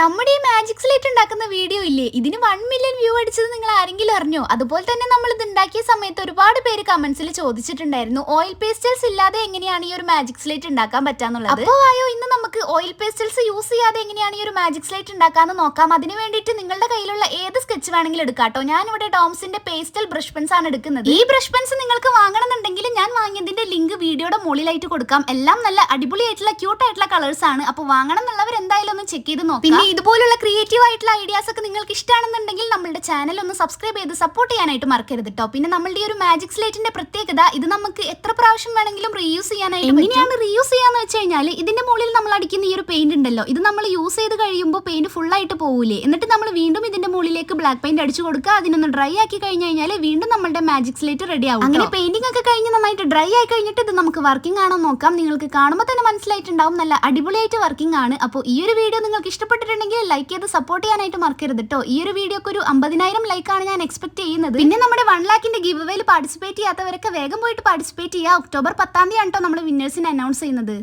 നമ്മുടെ ഈ magic slate ഉണ്ടാക്കുന്ന വീഡിയോ ഇല്ലേ? ഇതിന് വൺ മില്യൺ വ്യൂ അടിച്ചത് നിങ്ങൾ ആരെങ്കിലും അറിഞ്ഞോ? അതുപോലെ തന്നെ നമ്മൾ ഇത് ഉണ്ടാക്കിയ സമയത്ത് ഒരുപാട് പേര് കമന്റ്സിൽ ചോദിച്ചിട്ടുണ്ടായിരുന്നു ഓയിൽ പേസ്റ്റൽസ് ഇല്ലാതെ എങ്ങനെയാണ് ഈ ഒരു മാജിക് സ്ലേറ്റ് ഉണ്ടാക്കാൻ പറ്റാന്നുള്ളത്? അപ്പോൾ ആയോ ഇന്ന് നമുക്ക് ഓയിൽ പേസ്റ്റൽസ് യൂസ് ചെയ്യാതെ എങ്ങനെയാണ് ഈ ഒരു മാജിക് സ്ലേറ്റ് ഉണ്ടാക്കാന്ന് നോക്കാം. അതിന് വേണ്ടിയിട്ട് നിങ്ങളുടെ കയ്യിലുള്ള ഏത് സ്കെച്ച് വേണമെങ്കിലും എടുക്കാട്ടോ. ഞാൻ ഇവിടെ ഡോംസിന്റെ പേസ്റ്റൽ ബ്രഷ് പെൻസ് ആണ് എടുക്കുന്നത്. ഈ ബ്രഷ് പെൻസ് നിങ്ങൾക്ക് ഞാൻ വാങ്ങിയതിന്റെ ലിങ്ക് വീഡിയോയുടെ മുകളിലായിട്ട് കൊടുക്കാം. എല്ലാം നല്ല അടിപൊളിയായിട്ടുള്ള ക്യൂട്ട് ആയിട്ടുള്ള കളേഴ്സ് ആണ്. അപ്പോൾ വാങ്ങണം എന്നുള്ളവർ എന്തായാലും ഒന്ന് ചെക്ക് ചെയ്ത് നോക്കാം. പിന്നെ ഇതുപോലുള്ള ക്രിയേറ്റീവ് ആയിട്ടുള്ള ഐഡിയാസ് ഒക്കെ നിങ്ങൾക്ക് ഇഷ്ടമാണെന്നുണ്ടെങ്കിൽ നമ്മുടെ ചാനൽ ഒന്ന് സബ്സ്ക്രൈബ് ചെയ്ത് സപ്പോർട്ട് ചെയ്യാനായിട്ട് മറക്കരുത് കേട്ടോ പിന്നെ നമ്മളുടെ ഈ ഒരു മാജിക് സ്ലേറ്റിന്റെ പ്രത്യേകത ഇത് നമുക്ക് എത്ര പ്രാവശ്യം വേണമെങ്കിലും റീയൂസ് ചെയ്യാനായിട്ട് എങ്ങനെയാണ് റീയൂസ് ചെയ്യാന്ന് വെച്ച് കഴിഞ്ഞാൽ ഇതിന്റെ മുകളിൽ നമ്മൾ അടിക്കുന്ന ഈ ഒരു പെയിന്റ് ഉണ്ടല്ലോ ഇത് നമ്മൾ യൂസ് ചെയ്ത് കഴിയുമ്പോൾ പെയിന്റ് ഫുൾ ആയിട്ട് പോകൂലേ എന്നിട്ട് നമ്മൾ വീണ്ടും ഇതിന്റെ മുകളിലേക്ക് ബ്ലാക്ക് പെയിന്റ് അടിച്ചു കൊടുക്കുക അതിനൊന്ന് ഡ്രൈ ആക്കി കഴിഞ്ഞു കഴിഞ്ഞാൽ വീണ്ടും നമ്മുടെ മാജിക് സ്ലേറ്റ് റെഡി ആവും അങ്ങനെ പെയിന്റിംഗ് ഒക്കെ കഴിഞ്ഞ് നന്നായിട്ട് ഡ്രൈ ആയി കഴിഞ്ഞിട്ട് ഇത് നമുക്ക് വർക്കിംഗ് ആണോ നോക്കാം. നിങ്ങൾക്ക് കാണുമ്പോൾ തന്നെ മനസ്സിലായിട്ടുണ്ടാവും. നല്ല അടിപൊളിയായിട്ട് വർക്കിംഗ് ആണ്. അപ്പോൾ ഈ ഒരു വീഡിയോ നിങ്ങൾക്ക് ഇഷ്ടപ്പെട്ടിട്ടുണ്ടെങ്കിൽ ലൈക്ക് ചെയ്ത് സപ്പോർട്ട് ചെയ്യാനായിട്ട് മറക്കരുത് കേട്ടോ ഈ ഒരു വീഡിയോക്ക് ഒരു അമ്പതിനായിരം ലൈക്കാണ് ഞാൻ എക്സ്പെക്ട് ചെയ്യുന്നത്. പിന്നെ നമ്മുടെ വൺ ലാക്കിന്റെ ഗിവ് അവയിൽ പാർട്ടിസിപ്പേറ്റ് ചെയ്യാത്തവരൊക്കെ വേഗം പോയിട്ട് പാർട്ടിസിപ്പേറ്റ് ചെയ്യുക. ഒക്ടോബർ പത്താം തീയതി ആണ് കേട്ടോ നമ്മൾ വിന്നേഴ്സിനെ അനൗൺസ് ചെയ്യുന്നത്.